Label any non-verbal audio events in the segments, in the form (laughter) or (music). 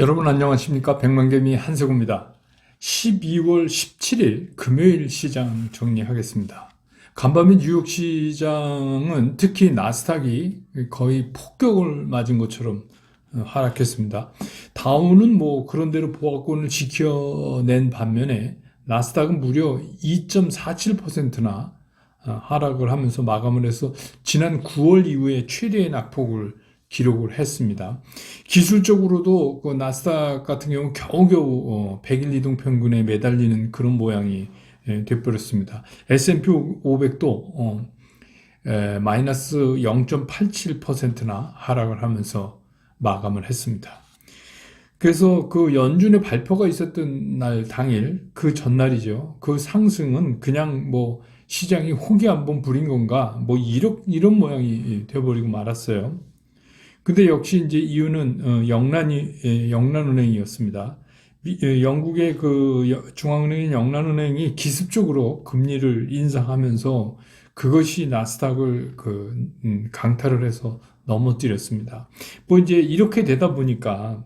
여러분 안녕하십니까 백만개미 한세구입니다. 12월 17일 금요일 시장 정리하겠습니다. 간밤에 뉴욕 시장은 특히 나스닥이 거의 폭격을 맞은 것처럼 어, 하락했습니다. 다우는 뭐 그런대로 보합권을 지켜낸 반면에 나스닥은 무려 2.47%나 어, 하락을 하면서 마감을 해서 지난 9월 이후에 최대의 낙폭을 기록을 했습니다. 기술적으로도 그 나스닥 같은 경우 겨우겨우 어, 100일 이동 평균에 매달리는 그런 모양이 예, 돼버렸습니다. S&P 500도 어, 에, 마이너스 0.87%나 하락을 하면서 마감을 했습니다. 그래서 그 연준의 발표가 있었던 날 당일 그 전날이죠. 그 상승은 그냥 뭐 시장이 호기 한번 부린 건가 뭐 이런 이런 모양이 돼버리고 말았어요. 근데 역시 이제 이유는 어, 영란이 예, 영란은행이었습니다. 미- 예, 영국의 그 여- 중앙은행인 영란은행이 기습적으로 금리를 인상하면서 그것이 나스닥을 그 음, 강타를 해서 넘어뜨렸습니다. 뭐 이제 이렇게 되다 보니까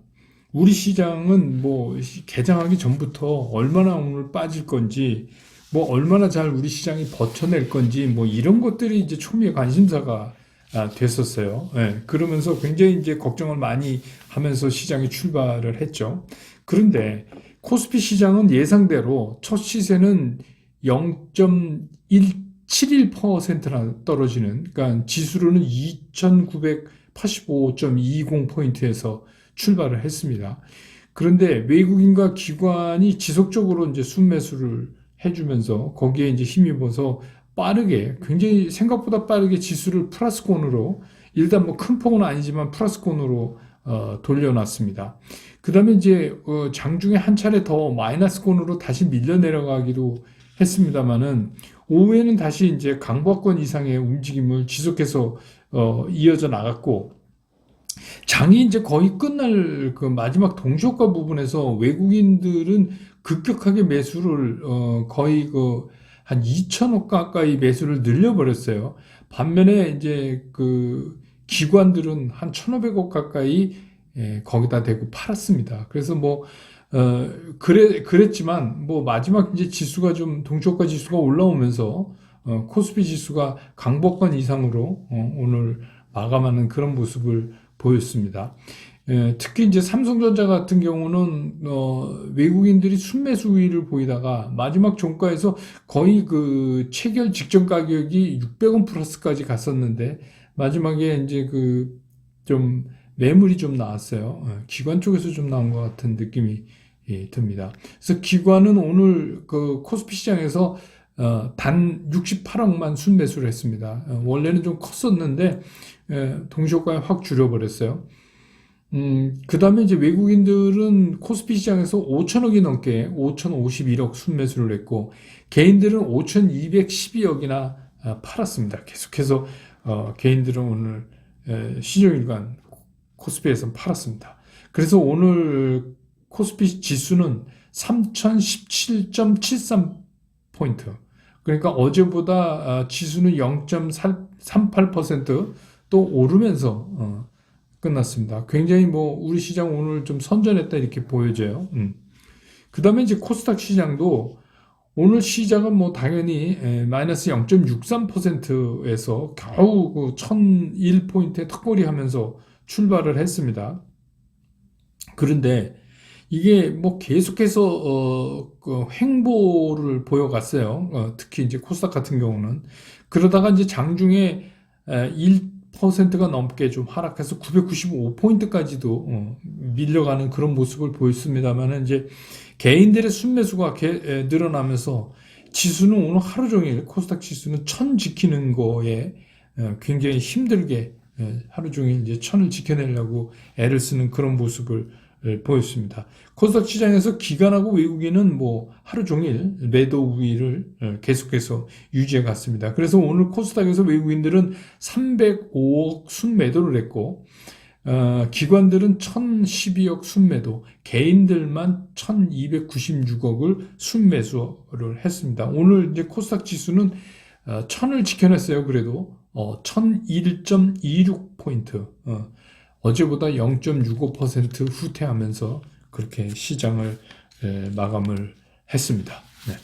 우리 시장은 뭐 시- 개장하기 전부터 얼마나 오늘 빠질 건지 뭐 얼마나 잘 우리 시장이 버텨낼 건지 뭐 이런 것들이 이제 초미의 관심사가 아, 됐었어요. 예, 그러면서 굉장히 이제 걱정을 많이 하면서 시장이 출발을 했죠. 그런데 코스피 시장은 예상대로 첫 시세는 0.171%나 떨어지는, 그러니까 지수로는 2,985.20포인트에서 출발을 했습니다. 그런데 외국인과 기관이 지속적으로 이제 순매수를 해주면서 거기에 이제 힘입어서 빠르게 굉장히 생각보다 빠르게 지수를 플러스권으로 일단 뭐 큰 폭은 아니지만 플러스권으로 어, 돌려놨습니다. 그 다음에 이제 어, 장중에 한 차례 더 마이너스권으로 다시 밀려 내려가기도 했습니다만은 오후에는 다시 이제 강보권 이상의 움직임을 지속해서 어, 이어져 나갔고 장이 이제 거의 끝날 그 마지막 동시효과 부분에서 외국인들은 급격하게 매수를 어, 거의 그 한 2천억 가까이 매수를 늘려버렸어요. 반면에 이제 그 기관들은 한 1,500억 가까이 예, 거기다 대고 팔았습니다. 그래서 뭐 어, 그래 그랬지만 뭐 마지막 이제 지수가 좀 동시효과 지수가 올라오면서 어, 코스피 지수가 강보권 이상으로 어, 오늘 마감하는 그런 모습을 보였습니다. 예, 특히 이제 삼성전자 같은 경우는 어, 외국인들이 순매수 우위를 보이다가 마지막 종가에서 거의 그 체결 직전 가격이 600원 플러스까지 갔었는데 마지막에 이제 그 좀 매물이 좀 나왔어요. 어, 기관 쪽에서 좀 나온 것 같은 느낌이 예, 듭니다. 그래서 기관은 오늘 그 코스피 시장에서 어, 단 68억만 순매수를 했습니다. 어, 원래는 좀 컸었는데 예, 동시효과에 확 줄여버렸어요. 음, 그 다음에 이제 외국인들은 코스피 시장에서 5천억이 넘게 5,051억 순매수를 했고, 개인들은 5,212억이나 아, 팔았습니다. 계속해서, 어, 개인들은 오늘, 에, 시종일관 코스피에서 팔았습니다. 그래서 오늘 코스피 지수는 3,017.73포인트. 그러니까 어제보다 아, 지수는 0.38%또 오르면서, 어, 끝났습니다. 굉장히 뭐 우리 시장 오늘 좀 선전했다 이렇게 보여져요. 음. 그 다음에 이제 코스닥 시장도 오늘 시장은 뭐 당연히 에, 마이너스 0.63%에서 겨우 그 1001포인트에 턱걸이 하면서 출발을 했습니다. 그런데 이게 뭐 계속해서 어, 그 횡보를 보여갔어요. 어, 특히 이제 코스닥 같은 경우는 그러다가 이제 장중에 에, 1%가 넘게 좀 하락해서 995포인트까지도 어, 밀려가는 그런 모습을 보였습니다만 이제 개인들의 순매수가 개- 에, 늘어나면서 지수는 오늘 하루 종일 코스닥 지수는 천 지키는 거에 어, 굉장히 힘들게 에, 하루 종일 이제 천을 지켜내려고 애를 쓰는 그런 모습을 에, 보였습니다. 코스닥 시장에서 기관하고 외국인은 뭐 하루 종일 매도 우위를 에, 계속해서 유지해 갔습니다. 그래서 오늘 코스닥에서 외국인들은 305억 순매도를 했고, 어, 기관들은 1012억 순매도, 개인들만 1296억을 순매수를 했습니다. 오늘 이제 코스닥 지수는 어, 1000을 지켜냈어요. 그래도 어, 1001.26포인트. 어, 어제보다 0.65% 후퇴하면서 그렇게 시장을 에, 마감을 했습니다. 네.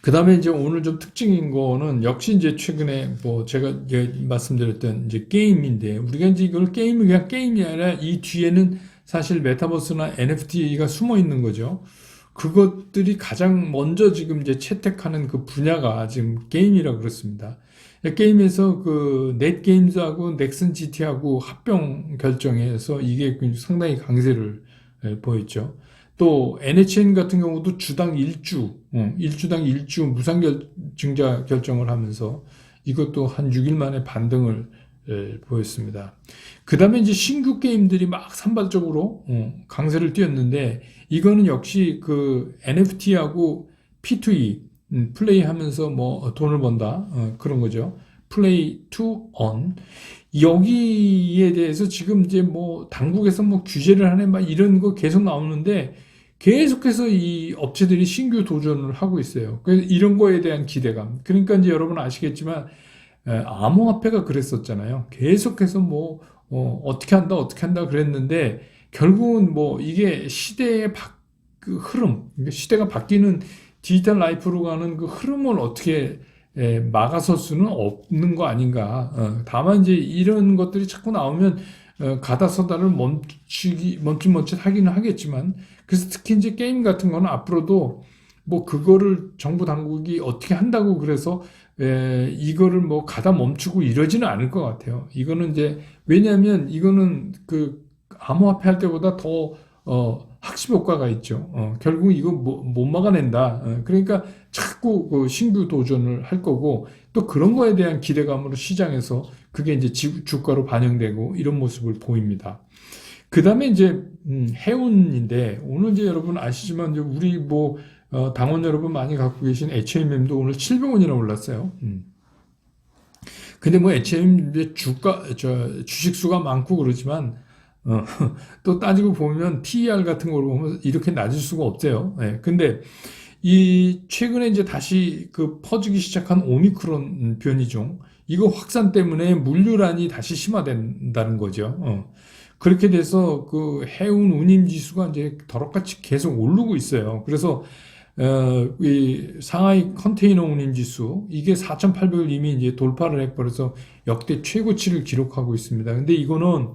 그 다음에 이제 오늘 좀 특징인 거는 역시 이제 최근에 뭐 제가 이제 말씀드렸던 이제 게임인데 우리가 이제 이걸 게임이 그냥 게임이 아니라 이 뒤에는 사실 메타버스나 NFT가 숨어 있는 거죠. 그것들이 가장 먼저 지금 이제 채택하는 그 분야가 지금 게임이라 그렇습니다. 게임에서 그 넷게임즈하고 넥슨 GT하고 합병 결정해서 이게 상당히 강세를 예, 보였죠. 또 NHN 같은 경우도 주당 1주, 어, 1주당 1주 무상 증자 결정을 하면서 이것도 한 6일 만에 반등을 예, 보였습니다. 그 다음에 이제 신규 게임들이 막 산발적으로 어, 강세를 띄었는데 이거는 역시 그 NFT하고 P2E 음, 플레이 하면서 뭐 돈을 번다 어, 그런 거죠. 플레이 투 on 여기에 대해서 지금 이제 뭐 당국에서 뭐 규제를 하네 막 이런 거 계속 나오는데 계속해서 이 업체들이 신규 도전을 하고 있어요. 그래서 이런 거에 대한 기대감. 그러니까 이제 여러분 아시겠지만 에, 암호화폐가 그랬었잖아요. 계속해서 뭐 어, 떻게 한다 어떻게 한다 그랬는데 결국은 뭐 이게 시대의 바, 그 흐름, 그러니까 시대가 바뀌는 디지털 라이프로 가는 그 흐름을 어떻게 에, 막아설 수는 없는 거 아닌가. 어, 다만 이제 이런 것들이 자꾸 나오면 어, 가다서다를 멈추기 멈칫멈칫 하기는 하겠지만 그래서 특히 이제 게임 같은 거는 앞으로도 뭐 그거를 정부 당국이 어떻게 한다고 그래서 에, 이거를 뭐 가다 멈추고 이러지는 않을 것 같아요. 이거는 이제 왜냐하면 이거는 그 암호화폐 할 때보다 더 어, 학습 효과가 있죠. 어, 결국 이거 뭐, 못 막아낸다. 어, 그러니까 자꾸 그 신규 도전을 할 거고 또 그런 거에 대한 기대감으로 시장에서 그게 이제 지, 주가로 반영되고 이런 모습을 보입니다. 그 다음에 이제 음, 해운인데 오늘 이제 여러분 아시지만 이제 우리 뭐 어, 당원 여러분 많이 갖고 계신 HMM도 오늘 700원이나 올랐어요. 음. 근데 뭐 HM 주가 저 주식 수가 많고 그러지만 어, (laughs) 또 따지고 보면 TER 같은 걸 보면 이렇게 낮을 수가 없대요. 네, 근데 이 최근에 이제 다시 그 퍼지기 시작한 오미크론 변이종 이거 확산 때문에 물류란이 다시 심화된다는 거죠. 어. 그렇게 돼서 그 해운 운임 지수가 이제 더럽같이 계속 오르고 있어요. 그래서 어, 이 상하이 컨테이너 운임 지수 이게 4,800을 이미 이제 돌파를 해버려서 역대 최고치를 기록하고 있습니다. 근데 이거는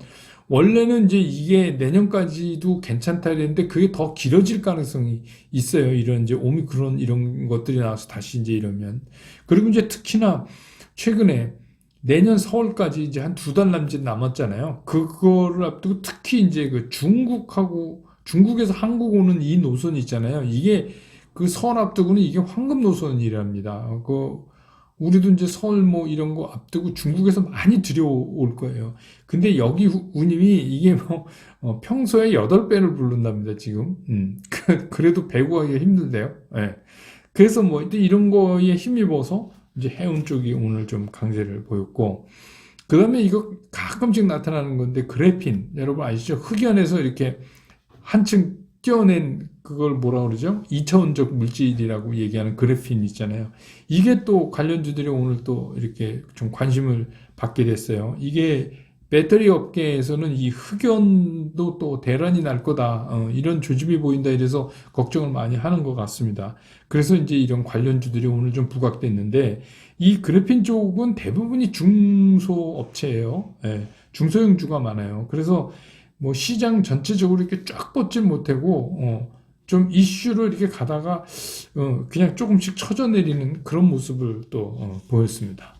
원래는 이제 이게 내년까지도 괜찮다 했는데 그게 더 길어질 가능성이 있어요. 이런 이제 오미크론 이런 것들이 나와서 다시 이제 이러면 그리고 이제 특히나 최근에 내년 4월까지 이제 한 두 달 남짓 남았잖아요. 그거를 앞두고 특히 이제 그 중국하고 중국에서 한국 오는 이 노선 있잖아요. 이게 그 서울 앞두고는 이게 황금 노선이랍니다. 그 우리도 이제 서울 뭐 이런 거 앞두고 중국에서 많이 들여올 거예요. 근데 여기 운임이 이게 뭐 어, 평소에 8배를 부른답니다, 지금. 음. 그, 래도 배구하기가 힘들대요. 예. 그래서 뭐 이런 거에 힘입어서 이제 해운 쪽이 오늘 좀 강세를 보였고, 그 다음에 이거 가끔씩 나타나는 건데, 그래핀. 여러분 아시죠? 흑연에서 이렇게 한층 띄어낸 그걸 뭐라 그러죠? 2차원적 물질이라고 얘기하는 그래핀 있잖아요. 이게 또 관련주들이 오늘 또 이렇게 좀 관심을 받게 됐어요. 이게 배터리 업계에서는 이 흑연도 또 대란이 날 거다. 어, 이런 조짐이 보인다. 이래서 걱정을 많이 하는 것 같습니다. 그래서 이제 이런 관련주들이 오늘 좀 부각됐는데 이 그래핀 쪽은 대부분이 중소업체예요. 예, 중소형주가 많아요. 그래서 뭐 시장 전체적으로 이렇게 쫙 뻗질 못하고 어, 좀 이슈를 이렇게 가다가 어, 그냥 조금씩 쳐져 내리는 그런 모습을 또 어, 보였습니다.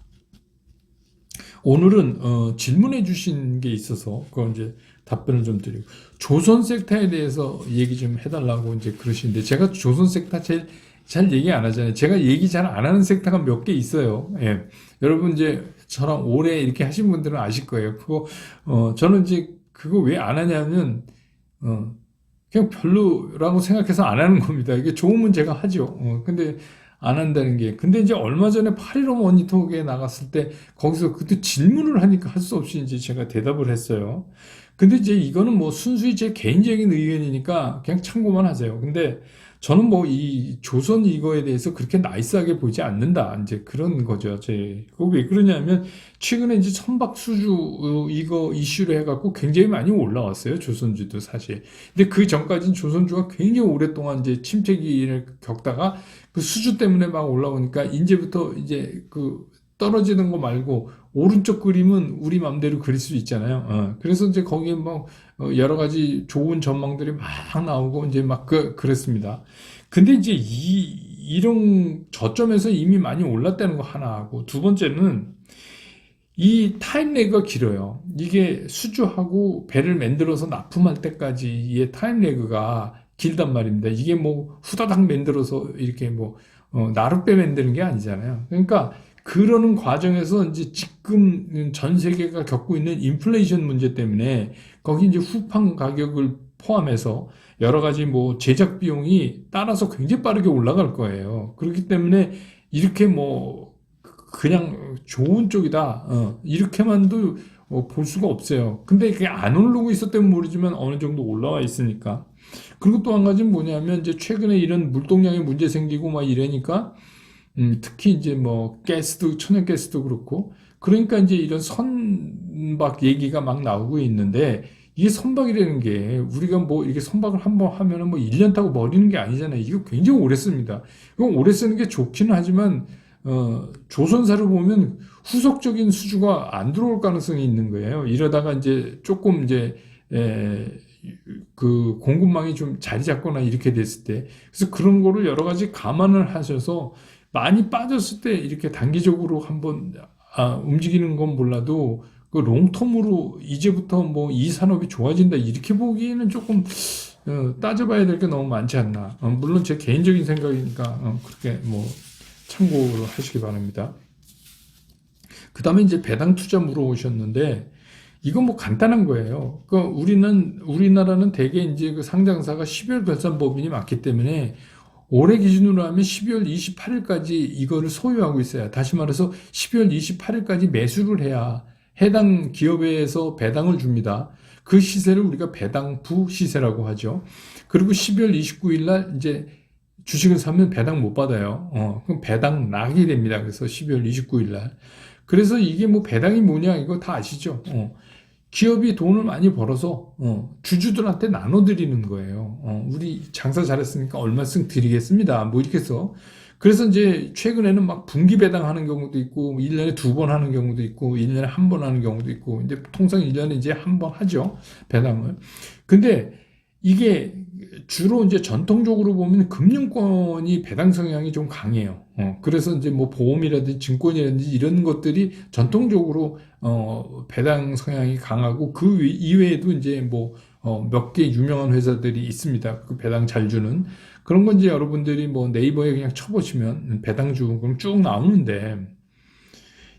오늘은 어, 질문해 주신 게 있어서 그걸 이제 답변을 좀 드리고 조선 섹터에 대해서 얘기 좀 해달라고 이제 그러시는데 제가 조선 섹터 제일 잘 얘기 안 하잖아요. 제가 얘기 잘 안 하는 섹터가 몇 개 있어요. 예. 여러분 이제 저랑 오래 이렇게 하신 분들은 아실 거예요. 그거 어 저는 이제 그거 왜 안 하냐면 어 그냥 별로라고 생각해서 안 하는 겁니다. 이게 좋으면 제가 하죠. 어 근데 안 한다는 게. 근데 이제 얼마 전에 8.15 모니터에 나갔을 때 거기서 그때 질문을 하니까 할 수 없이 이제 제가 대답을 했어요. 근데 이제 이거는 뭐 순수히 제 개인적인 의견이니까 그냥 참고만 하세요. 근데 저는 뭐 이 조선 이거에 대해서 그렇게 나이스하게 보지 않는다. 이제 그런 거죠. 제, 그거 왜 그러냐면 최근에 이제 선박 수주 어, 이거 이슈를 해갖고 굉장히 많이 올라왔어요. 조선주도 사실. 근데 그 전까지는 조선주가 굉장히 오랫동안 이제 침체기를 겪다가 그 수주 때문에 막 올라오니까 이제부터 이제 그 떨어지는 거 말고 오른쪽 그림은 우리 맘대로 그릴 수 있잖아요. 어, 그래서 이제 거기에 뭐 어, 여러 가지 좋은 전망들이 막 나오고 이제 막 그, 그랬습니다. 근데 이제 이, 이런 저점에서 이미 많이 올랐다는 거 하나 하고 두 번째는 이 타임 레그가 길어요. 이게 수주하고 배를 만들어서 납품할 때까지의 타임 레그가 길단 말입니다. 이게 뭐 후다닥 만들어서 이렇게 뭐 어, 나룻배 만드는 게 아니잖아요. 그러니까 그러는 과정에서 이제 지금 전 세계가 겪고 있는 인플레이션 문제 때문에 거기 이제 후판 가격을 포함해서 여러 가지 뭐 제작 비용이 따라서 굉장히 빠르게 올라갈 거예요. 그렇기 때문에 이렇게 뭐 그냥 좋은 쪽이다. 어, 이렇게만도 어, 볼 수가 없어요. 근데 그게 안 오르고 있었다면 모르지만 어느 정도 올라와 있으니까. 그리고 또 한 가지는 뭐냐면 이제 최근에 이런 물동량에 문제 생기고 막 이러니까 음, 특히 이제 뭐 가스도 천연 가스도 그렇고 그러니까 이제 이런 선박 얘기가 막 나오고 있는데 이게 선박이라는 게 우리가 뭐 이렇게 선박을 한 번 하면은 뭐 1년 타고 버리는 게 아니잖아요. 이거 굉장히 오래 씁니다. 이건 오래 쓰는 게 좋기는 하지만 어, 조선사를 보면 후속적인 수주가 안 들어올 가능성이 있는 거예요. 이러다가 이제 조금 이제 에, 그 공급망이 좀 자리 잡거나 이렇게 됐을 때 그래서 그런 거를 여러 가지 감안을 하셔서 많이 빠졌을 때 이렇게 단기적으로 한번 아, 움직이는 건 몰라도 그 롱텀으로 이제부터 뭐 이 산업이 좋아진다 이렇게 보기에는 조금 어, 따져봐야 될 게 너무 많지 않나. 어, 물론 제 개인적인 생각이니까 어, 그렇게 뭐 참고를 하시기 바랍니다. 그 다음에 이제 배당 투자 물어오셨는데 이건 뭐 간단한 거예요. 그 우리는 우리나라는 대개 이제 그 상장사가 12월 결산 법인이 많기 때문에 올해 기준으로 하면 12월 28일까지 이거를 소유하고 있어요. 다시 말해서 12월 28일까지 매수를 해야 해당 기업에서 배당을 줍니다. 그 시세를 우리가 배당부 시세라고 하죠. 그리고 12월 29일 날 이제 주식을 사면 배당 못 받아요. 어, 그럼 배당 낙이 됩니다. 그래서 12월 29일 날. 그래서 이게 뭐 배당이 뭐냐 이거 다 아시죠? 어, 기업이 돈을 많이 벌어서 어, 주주들한테 나눠드리는 거예요. 어, 우리 장사 잘했으니까 얼마씩 드리겠습니다. 뭐 이렇게 해서 그래서 이제 최근에는 막 분기 배당하는 경우도 있고 1년에 두 번 하는 경우도 있고 1년에 한 번 하는 경우도 있고 이제 통상 1년에 이제 한 번 하죠. 배당을. 근데 이게 주로 이제 전통적으로 보면 금융권이 배당 성향이 좀 강해요. 어, 그래서 이제 뭐 보험이라든지 증권이라든지 이런 것들이 전통적으로 어, 배당 성향이 강하고 그 이외에도 이제 뭐 어, 몇 개 유명한 회사들이 있습니다. 그 배당 잘 주는 그런 건 이제 여러분들이 뭐 네이버에 그냥 쳐보시면 배당주 그럼 쭉 나오는데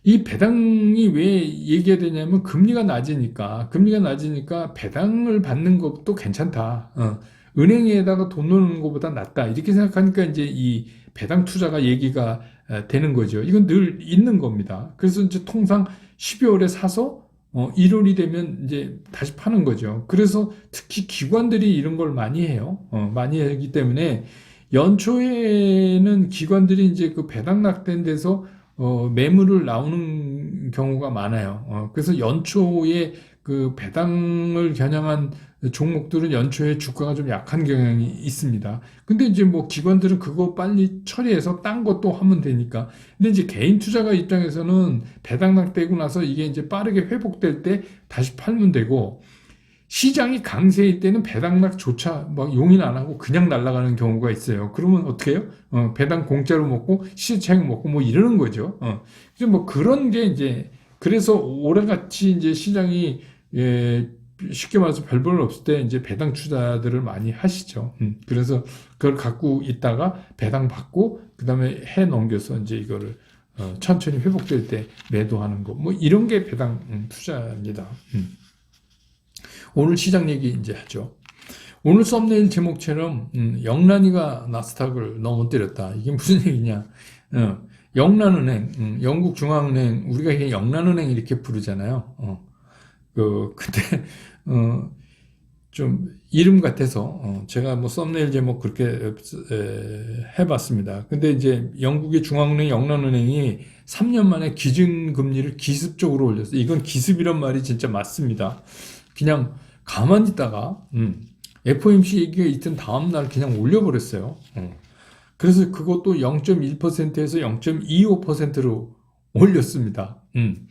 이 배당이 왜 얘기해야 되냐면 금리가 낮으니까 금리가 낮으니까 배당을 받는 것도 괜찮다. 어. 은행에다가 돈 넣는 것보다 낫다. 이렇게 생각하니까 이제 이 배당 투자가 얘기가 되는 거죠. 이건 늘 있는 겁니다. 그래서 이제 통상 12월에 사서 어, 1월이 되면 이제 다시 파는 거죠. 그래서 특히 기관들이 이런 걸 많이 해요. 어, 많이 하기 때문에 연초에는 기관들이 이제 그 배당 낙된 데서 어, 매물을 나오는 경우가 많아요. 어, 그래서 연초에 그 배당을 겨냥한 종목들은 연초에 주가가 좀 약한 경향이 있습니다. 근데 이제 뭐 기관들은 그거 빨리 처리해서 딴 것도 하면 되니까. 근데 이제 개인 투자가 입장에서는 배당 낙되고 나서 이게 이제 빠르게 회복될 때 다시 팔면 되고, 시장이 강세일 때는 배당락조차 막 용인 안 하고 그냥 날아가는 경우가 있어요. 그러면 어떻게 해요? 어, 배당 공짜로 먹고 시차익 먹고 뭐 이러는 거죠. 어. 그래서 뭐 그런 게 이제 그래서 올해같이 이제 시장이 예, 쉽게 말해서 별볼 없을 때 이제 배당 투자들을 많이 하시죠. 음, 그래서 그걸 갖고 있다가 배당 받고 그 다음에 해 넘겨서 이제 이거를 어, 천천히 회복될 때 매도하는 거. 뭐 이런 게 배당 음, 투자입니다. 음. 오늘 시장 얘기 이제 하죠. 오늘 썸네일 제목처럼 음, 영란이가 나스닥을 넘어뜨렸다. 이게 무슨 (laughs) 얘기냐? 어, 영란은행, 음, 영국 중앙은행, 우리가 영란은행 이렇게 부르잖아요. 어, 그 근데 (laughs) 어, 좀 이름 같아서 어, 제가 뭐 썸네일 제목 그렇게 에, 해봤습니다. 근데 이제 영국의 중앙은행 영란은행이 3년 만에 기준금리를 기습적으로 올렸어요. 이건 기습이란 말이 진짜 맞습니다. 그냥 가만히 있다가 음, FOMC 얘기가 있던 다음 날 그냥 올려버렸어요. 어. 그래서 그것도 0.1%에서 0.25%로 올렸습니다. 음.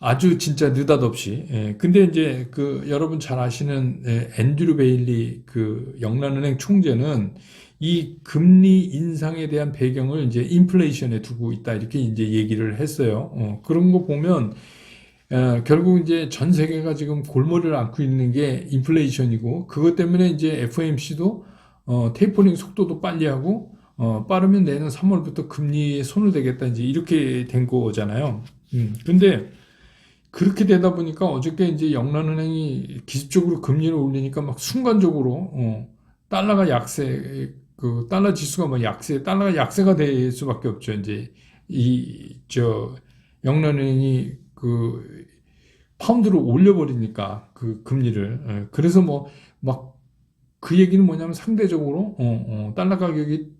아주 진짜 느닷없이. 예. 근데 이제 그 여러분 잘 아시는 예, 앤드류 베일리 그 영란은행 총재는 이 금리 인상에 대한 배경을 이제 인플레이션에 두고 있다 이렇게 이제 얘기를 했어요. 어, 그런 거 보면 어, 결국 이제 전 세계가 지금 골머리를 앓고 있는 게 인플레이션이고 그것 때문에 이제 FOMC도 어, 테이퍼링 속도도 빨리 하고 어, 빠르면 내년 3월부터 금리에 손을 대겠다 이제 이렇게 된 거잖아요. 음, 근데 그렇게 되다 보니까 어저께 이제 영란은행이 기습적으로 금리를 올리니까 막 순간적으로 어, 달러가 약세 그 달러 지수가 뭐 약세 달러가 약세가 될 수밖에 없죠. 이제 이 저 영란은행이 그 파운드를 올려버리니까 그 금리를 예, 그래서 뭐 막 그 얘기는 뭐냐면 상대적으로 어, 어, 달러 가격이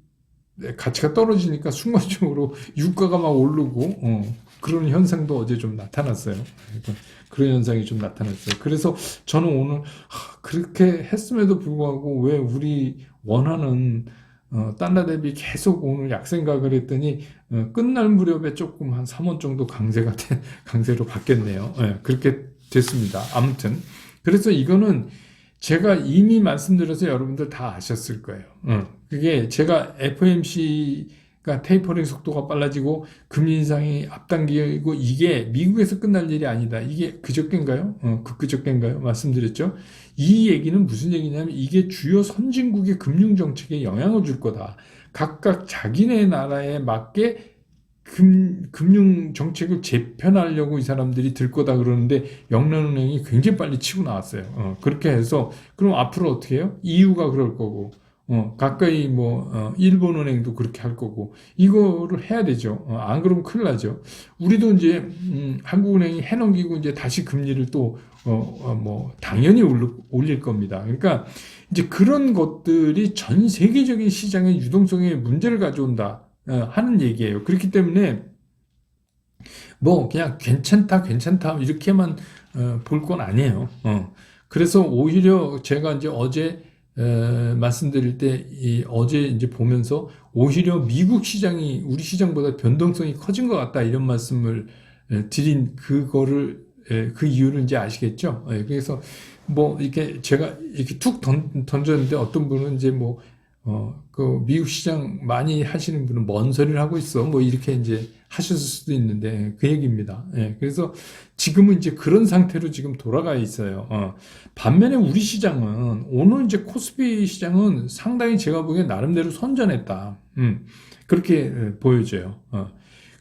가치가 떨어지니까 순간적으로 (laughs) 유가가 막 오르고 어, 그런 현상도 어제 좀 나타났어요. 그러니까 그런 현상이 좀 나타났어요. 그래서 저는 오늘 하, 그렇게 했음에도 불구하고 왜 우리 원하는 어, 달러 대비 계속 오늘 약생각을 했더니 어, 끝날 무렵에 조금 한 3원 정도 강세가 된, (laughs) 강세로 바뀌었네요. 예, 그렇게 됐습니다. 아무튼 그래서 이거는 제가 이미 말씀드려서 여러분들 다 아셨을 거예요. 어, 그게 제가 FOMC가 테이퍼링 속도가 빨라지고 금리 인상이 앞당기고 이게 미국에서 끝날 일이 아니다. 이게 그저께인가요? 어, 그 그저께인가요? 말씀드렸죠. 이 얘기는 무슨 얘기냐면 이게 주요 선진국의 금융 정책에 영향을 줄 거다. 각각 자기네 나라에 맞게 금, 금융 정책을 재편하려고 이 사람들이 들 거다 그러는데 영란은행이 굉장히 빨리 치고 나왔어요. 어, 그렇게 해서 그럼 앞으로 어떻게 해요? EU가 그럴 거고 어, 가까이 뭐 어, 일본은행도 그렇게 할 거고 이거를 해야 되죠. 어, 안 그러면 큰일 나죠. 우리도 이제 음, 한국은행이 해넘기고 이제 다시 금리를 또 어, 어, 뭐 당연히 올릴 겁니다. 그러니까 이제 그런 것들이 전 세계적인 시장의 유동성에 문제를 가져온다. 어, 하는 얘기예요. 그렇기 때문에 뭐 그냥 괜찮다 괜찮다 이렇게만 어, 볼건 아니에요. 어. 그래서 오히려 제가 이제 어제 에, 말씀드릴 때 이, 어제 이제 보면서 오히려 미국 시장이 우리 시장보다 변동성이 커진 것 같다 이런 말씀을 에, 드린 그거를 에, 그 이유를 이제 아시겠죠? 예, 그래서 뭐 이렇게 제가 이렇게 툭 던, 던졌는데 어떤 분은 이제 뭐 어, 그 미국 시장 많이 하시는 분은 뭔 소리를 하고 있어. 뭐 이렇게 이제 하셨을 수도 있는데 그 얘기입니다. 예, 그래서 지금은 이제 그런 상태로 지금 돌아가 있어요. 어, 반면에 우리 시장은 오늘 이제 코스피 시장은 상당히 제가 보기엔 나름대로 선전했다. 음, 그렇게 예, 보여져요. 어.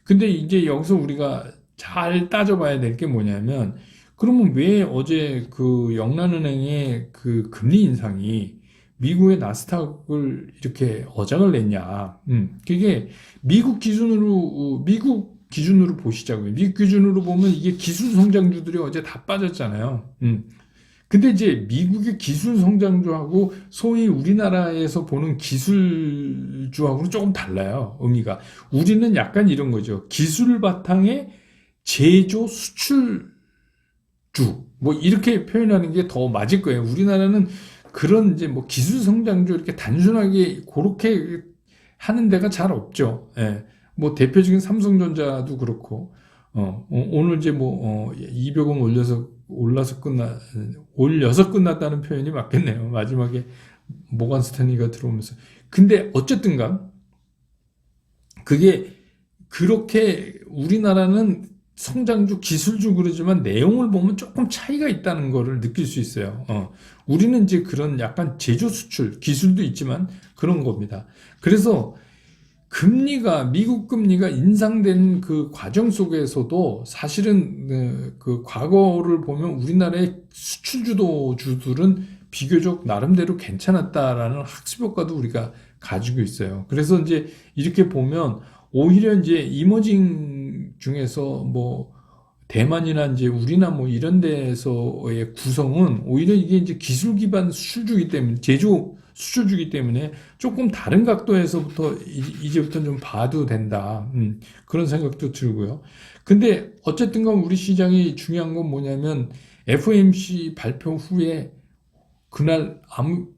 근데 이제 여기서 우리가 잘 따져봐야 될 게 뭐냐면 그러면 왜 어제 그 영란은행의 그 금리 인상이 미국의 나스닥을 이렇게 어장을 냈냐. 음, 그게 미국 기준으로, 어, 미국 기준으로 보시자고요. 미국 기준으로 보면 이게 기술 성장주들이 어제 다 빠졌잖아요. 음. 근데 이제 미국의 기술 성장주하고 소위 우리나라에서 보는 기술주하고는 조금 달라요. 의미가. 우리는 약간 이런 거죠. 기술 바탕의 제조 수출주. 뭐 이렇게 표현하는 게 더 맞을 거예요. 우리나라는 그런 이제 뭐 기술 성장주 이렇게 단순하게 그렇게 하는 데가 잘 없죠. 예. 뭐 대표적인 삼성전자도 그렇고 어, 어 오늘 이제 뭐 어, 200원 올려서 올라서 끝나 올려서 끝났다는 표현이 맞겠네요. (laughs) 마지막에 모간 스탠리가 들어오면서 근데 어쨌든간 그게 그렇게 우리나라는 성장주, 기술주 그러지만 내용을 보면 조금 차이가 있다는 거를 느낄 수 있어요. 어. 우리는 이제 그런 약간 제조 수출, 기술도 있지만 그런 겁니다. 그래서 금리가, 미국 금리가 인상된 그 과정 속에서도 사실은 그, 그 과거를 보면 우리나라의 수출 주도주들은 비교적 나름대로 괜찮았다라는 학습 효과도 우리가 가지고 있어요. 그래서 이제 이렇게 보면 오히려 이제 이머징 중에서 뭐 대만이나 이제 우리나 뭐 이런 데서의 구성은 오히려 이게 이제 기술 기반 수출주기 때문에 제조 수출주기 때문에 조금 다른 각도에서부터 이- 이제부터 좀 봐도 된다. 음, 그런 생각도 들고요. 근데 어쨌든 간 우리 시장이 중요한 건 뭐냐면 FOMC 발표 후에 그날 아무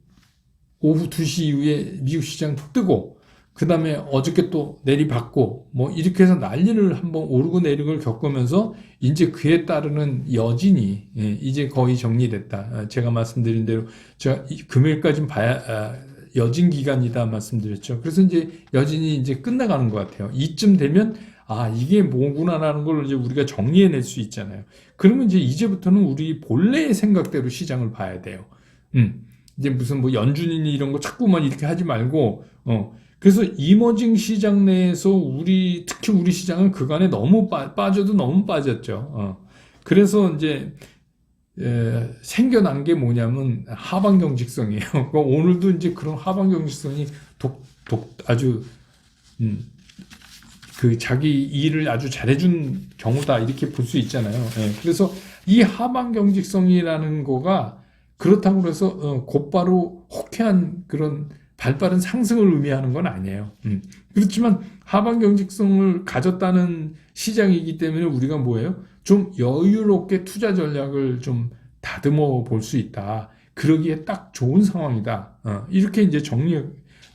오후 2시 이후에 미국 시장 뜨고 그 다음에 어저께 또 내리받고 뭐 이렇게 해서 난리를 한번 오르고 내리고를 겪으면서 이제 그에 따르는 여진이 예, 이제 거의 정리됐다. 아, 제가 말씀드린 대로 제가 이 금요일까지는 봐야 아, 여진 기간이다 말씀드렸죠. 그래서 이제 여진이 이제 끝나가는 것 같아요. 이쯤 되면 아 이게 뭐구나라는 걸 이제 우리가 정리해낼 수 있잖아요. 그러면 이제 이제부터는 우리 본래의 생각대로 시장을 봐야 돼요. 음. 이제 무슨 뭐 연준이니 이런 거 자꾸만 이렇게 하지 말고 어 그래서 이머징 시장 내에서 우리 특히 우리 시장은 그간에 너무 빠, 빠져도 너무 빠졌죠. 어 그래서 이제 에, 생겨난 게 뭐냐면 하방 경직성이에요. (laughs) 그러니까 오늘도 이제 그런 하방 경직성이 독, 독 아주 음, 그 자기 일을 아주 잘해준 경우다 이렇게 볼 수 있잖아요. 예, 그래서 이 하방 경직성이라는 거가 그렇다고 해서 어, 곧바로 호쾌한 그런 발빠른 상승을 의미하는 건 아니에요. 음. 그렇지만 하방 경직성을 가졌다는 시장이기 때문에 우리가 뭐예요? 좀 여유롭게 투자 전략을 좀 다듬어 볼 수 있다. 그러기에 딱 좋은 상황이다. 어, 이렇게 이제 정리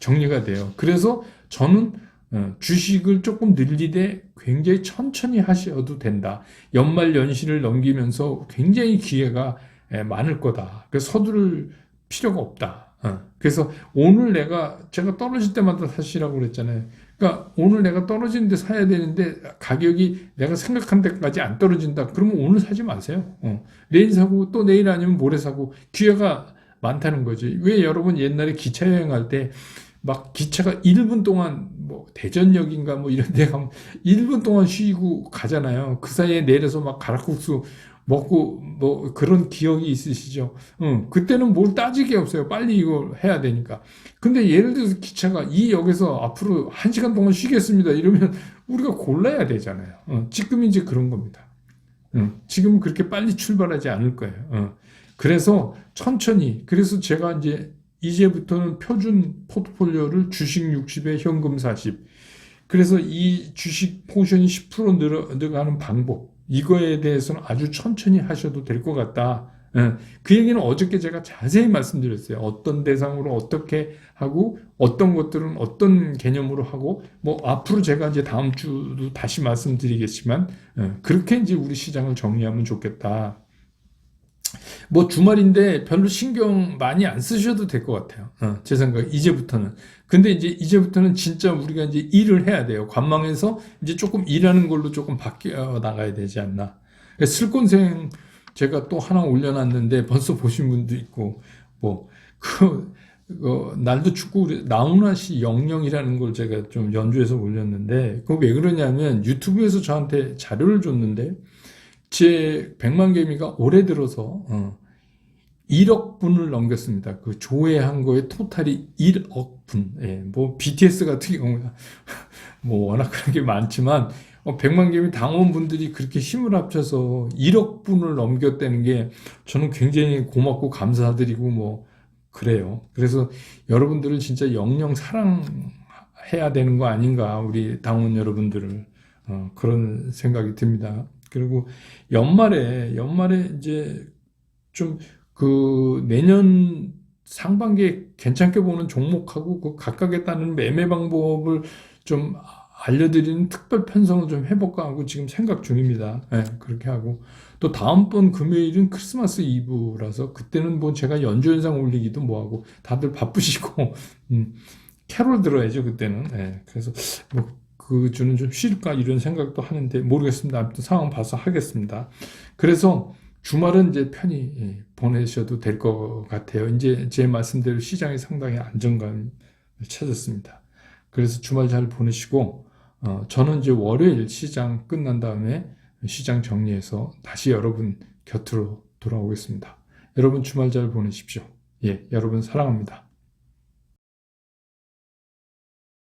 정리가 돼요. 그래서 저는 어, 주식을 조금 늘리되 굉장히 천천히 하셔도 된다. 연말 연시를 넘기면서 굉장히 기회가 예, 많을 거다. 그래서 서두를 필요가 없다. 어, 그래서 오늘 내가 제가 떨어질 때마다 사시라고 그랬잖아요. 그러니까 오늘 내가 떨어지는데 사야 되는데 가격이 내가 생각한 데까지 안 떨어진다. 그러면 오늘 사지 마세요. 어, 내일 사고 또 내일 아니면 모레 사고 기회가 많다는 거지. 왜 여러분 옛날에 기차 여행할 때 막 기차가 1분 동안 뭐 대전역인가 뭐 이런 데 가면 1분 동안 쉬고 가잖아요. 그 사이에 내려서 막 가락국수 먹고 뭐 그런 기억이 있으시죠? 응, 그때는 뭘 따지게 없어요. 빨리 이걸 해야 되니까. 근데 예를 들어서 기차가 이 역에서 앞으로 한 시간 동안 쉬겠습니다. 이러면 우리가 골라야 되잖아요. 어, 지금 이제 그런 겁니다. 응, 지금은 그렇게 빨리 출발하지 않을 거예요. 어. 그래서 천천히. 그래서 제가 이제 이제부터는 표준 포트폴리오를 주식 60에 현금 40. 그래서 이 주식 포션이 10% 늘어, 늘어가는 방법. 이거에 대해서는 아주 천천히 하셔도 될 것 같다. 예, 그 얘기는 어저께 제가 자세히 말씀드렸어요. 어떤 대상으로 어떻게 하고 어떤 것들은 어떤 개념으로 하고 뭐 앞으로 제가 이제 다음 주도 다시 말씀드리겠지만 예, 그렇게 이제 우리 시장을 정리하면 좋겠다. 뭐 주말인데 별로 신경 많이 안 쓰셔도 될 것 같아요. 어, 제 생각 이제부터는. 근데 이제 이제부터는 진짜 우리가 이제 일을 해야 돼요. 관망에서 이제 조금 일하는 걸로 조금 바뀌어 나가야 되지 않나. 슬콘생 제가 또 하나 올려놨는데 벌써 보신 분도 있고 뭐그 그 날도 축구 나훈아 씨 영영이라는 걸 제가 좀 연주해서 올렸는데 그거 왜 그러냐면 유튜브에서 저한테 자료를 줬는데 제 100만 개미가 올해 들어서 어, 1억 분을 넘겼습니다. 그 조회한 거에 토탈이 1억 분. 예, 뭐 BTS 같은 경우야 (laughs) 뭐 워낙 그런 게 많지만 어, 100만 개미 당원분들이 그렇게 힘을 합쳐서 1억 분을 넘겼다는 게 저는 굉장히 고맙고 감사드리고 뭐 그래요. 그래서 여러분들은 진짜 영영 사랑해야 되는 거 아닌가 우리 당원 여러분들을 어, 그런 생각이 듭니다. 그리고 연말에 연말에 이제 좀 그 내년 상반기에 괜찮게 보는 종목하고 그 각각에 따른 매매 방법을 좀 알려드리는 특별 편성을 좀 해볼까 하고 지금 생각 중입니다. 예, 그렇게 하고 또 다음번 금요일은 크리스마스 이브라서 그때는 뭐 제가 연주 영상 올리기도 뭐하고 다들 바쁘시고 음, 캐롤 들어야죠 그때는. 예, 그래서 뭐 그 주는 좀 쉴까 이런 생각도 하는데 모르겠습니다. 아무튼 상황 봐서 하겠습니다. 그래서 주말은 이제 편히 예, 보내셔도 될 것 같아요. 이제 제 말씀대로 시장이 상당히 안정감을 찾았습니다. 그래서 주말 잘 보내시고 어, 저는 이제 월요일 시장 끝난 다음에 시장 정리해서 다시 여러분 곁으로 돌아오겠습니다. 여러분 주말 잘 보내십시오. 예, 여러분 사랑합니다.